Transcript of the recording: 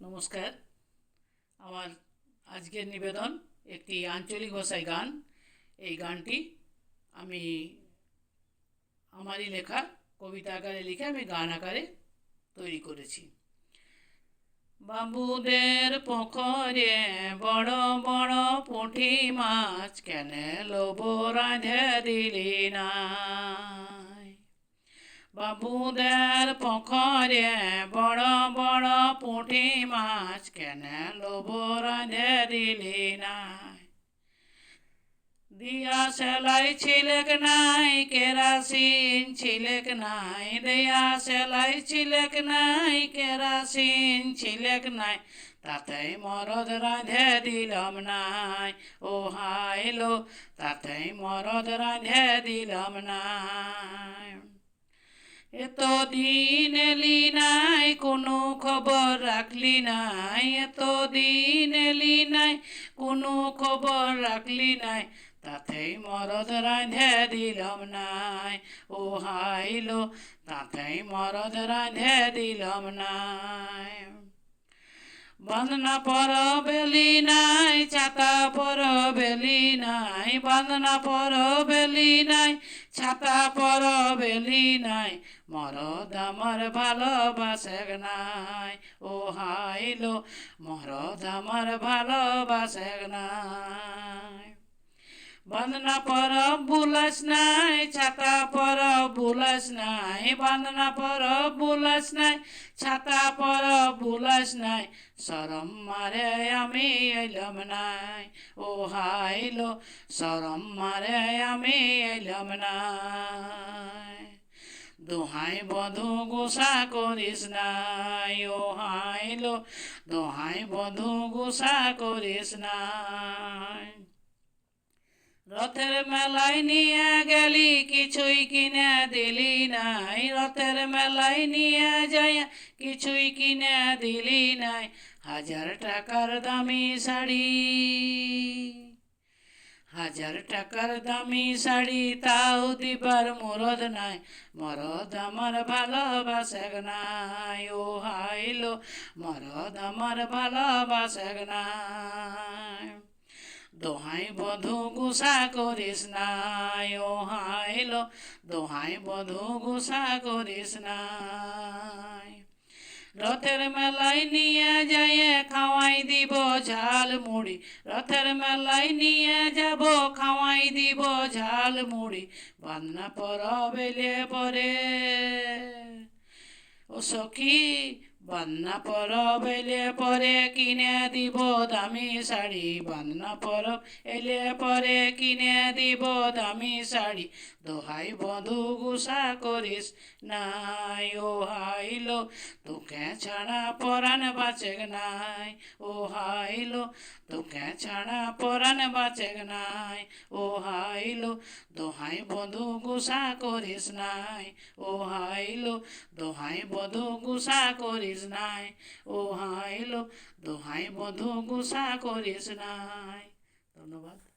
নমস্কার। আমার আজকের নিবেদন একটি আঞ্চলিক ভাষায় গান। এই গানটি আমি আমারই লেখা, কবিতা আকারে লিখে আমি গান আকারে তৈরি করেছি। বাবুদের পোখরে বড় বড় পুঁটি মাছ কেন লোব রাঁধে দিলি না? বাবুদের পুকুরে বড় বড় পুঁটি মাছ কেন লোব রাঁধে দিলি নাই? দিয়া সেলাই ছিলেক নাই, কেরাসিন ছিলেক নাই, দিয়া সেলাই ছিলেক নাই, কেরাসিন ছিলেক নাই, তাতেই মরদ রাঁধে দিলাম নাই। ও হাইলো তাতেই মরদ রাঁধে দিলাম নাই। এত দিন এলি নাই, কোনো খবর রাখলি নাই। এত দিন এলি নাই, কোনো খবর রাখলি নাই। তাতেই মরদ রাঁধে দিলাম নাই। ও হাইলো, তাতেই মরদ রাঁধে দিলাম নাই। বন্দনা পর বেলি নাই ছাতা পর বেলি নাই, বন্দনা পর বেলি নাই ছাতা পর বেলি নাই, মরদ আমার ভালোবাসে নাই, ও হাইলো, মরদ আমার ভালোবাসে নাই। বন্দনা পর বুলাস নাই, ছাতা পর বুলাস নাই, বন্দনা পর বুলাস নাই, ছাতা পর বুলাস নাই সরম মারে আমি এলাম নাই, ও হাইলো সরম মারে আমি এলাম নাই। দোহাই বধু গোসা করিস নাই, ও হাইলো দোহাই বধু গোসা করিস নাই। রথের মেলায় নিয়ে গেলি, কিছুই কিনে দিলি নাই। রথের মেলায় নিয়ে যাই, কিছুই কিনে দিলি নাই। হাজার টাকার দামি শাড়ি, হাজার টাকার দামি শাড়ি তাও দিবার মরদ নাই। মরদ আমার ভালোবাসে নাই, ও হাইলো মরদ আমার ভালোবাসে নাই। দোহাই বধু গুসা করিস নাই, ও হাইলো। দোহাই বধু গুসা করিস নাই। রথের মেলায় নিয়ে যাইয়ে খাওয়াই দিব ঝাল মুড়ি। রথের মেলায় নিয়ে যাব খাওয়াই দিব ঝাল মুড়ি। বান্না পর বেলে পরে ও সখী বান্না পর এলে পরে কিনে দিব দামি শাড়ি। বান্না পর এলে পরে কিনে দিব দামি শাড়ি। দোহাই বধু গুসা করিস নাই, ও হাইলো তোকে ছাড়া পরাণ বাঁচে নাই, ও হাইলো তোকে ছাড়া পরাণ বাঁচে নাই, ও হাইলো দোহাই বধু গুসা করিস নাই, ও হাইলো দোহাই বধু গুসা করিস নাই। ও হাইলো দোহাই বধ গুসা করিস নাই। ধন্যবাদ।